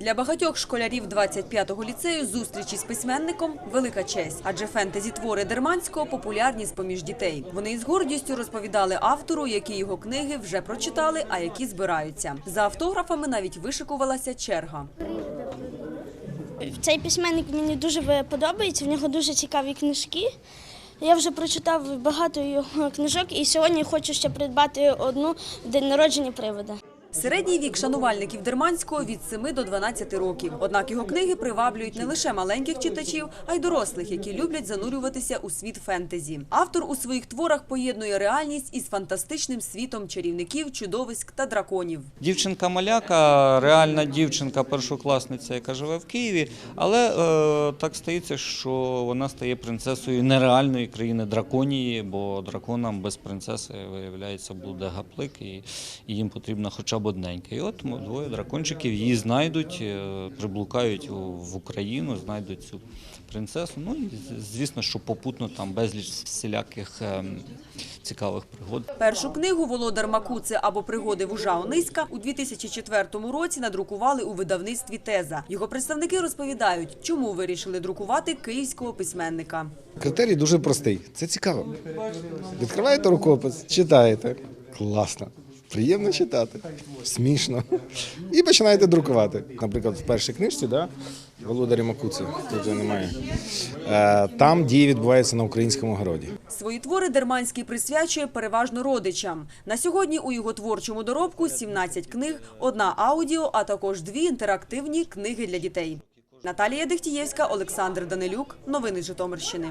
Для багатьох школярів 25-го ліцею зустріч із письменником велика честь, адже фентезі твори Дерманського популярні з поміж дітей. Вони із гордістю розповідали автору, які його книги вже прочитали, а які збираються. За автографами навіть вишикувалася черга. Цей письменник мені дуже подобається, в нього дуже цікаві книжки. Я вже прочитав багато його книжок і сьогодні хочу ще придбати одну день народження привода. Середній вік шанувальників Дерманського від 7 до 12 років. Однак його книги приваблюють не лише маленьких читачів, а й дорослих, які люблять занурюватися у світ фентезі. Автор у своїх творах поєднує реальність із фантастичним світом чарівників, чудовиськ та драконів. Дівчинка маляка, реальна дівчинка, першокласниця, яка живе в Києві, але е, так стається, що вона стає принцесою нереальної країни драконії, бо драконам без принцеси виявляється буде гаплик, і, їм потрібна хоча одненька. І от двоє дракончиків її знайдуть, е, приблукають в Україну, знайдуть цю принцесу. Ну і звісно, що попутно там безліч всіляких ем, цікавих пригод. Першу книгу Володар Макуци або пригоди вужа Ониська у 2004 році надрукували у видавництві Теза. Його представники розповідають, чому вирішили друкувати київського письменника. Критерій дуже простий. Це цікаво. Відкриваєте рукопис, читаєте. Класно. Приємно читати, смішно. І починаєте друкувати. Наприклад, в першій книжці, да, Володарі Макуці, тут вже немає. Е, Там дії відбуваються на українському городі. Свої твори Дерманський присвячує переважно родичам. На сьогодні у його творчому доробку 17 книг, одна аудіо, а також дві інтерактивні книги для дітей. Наталія Дехтієвська, Олександр Данилюк. Новини Житомирщини.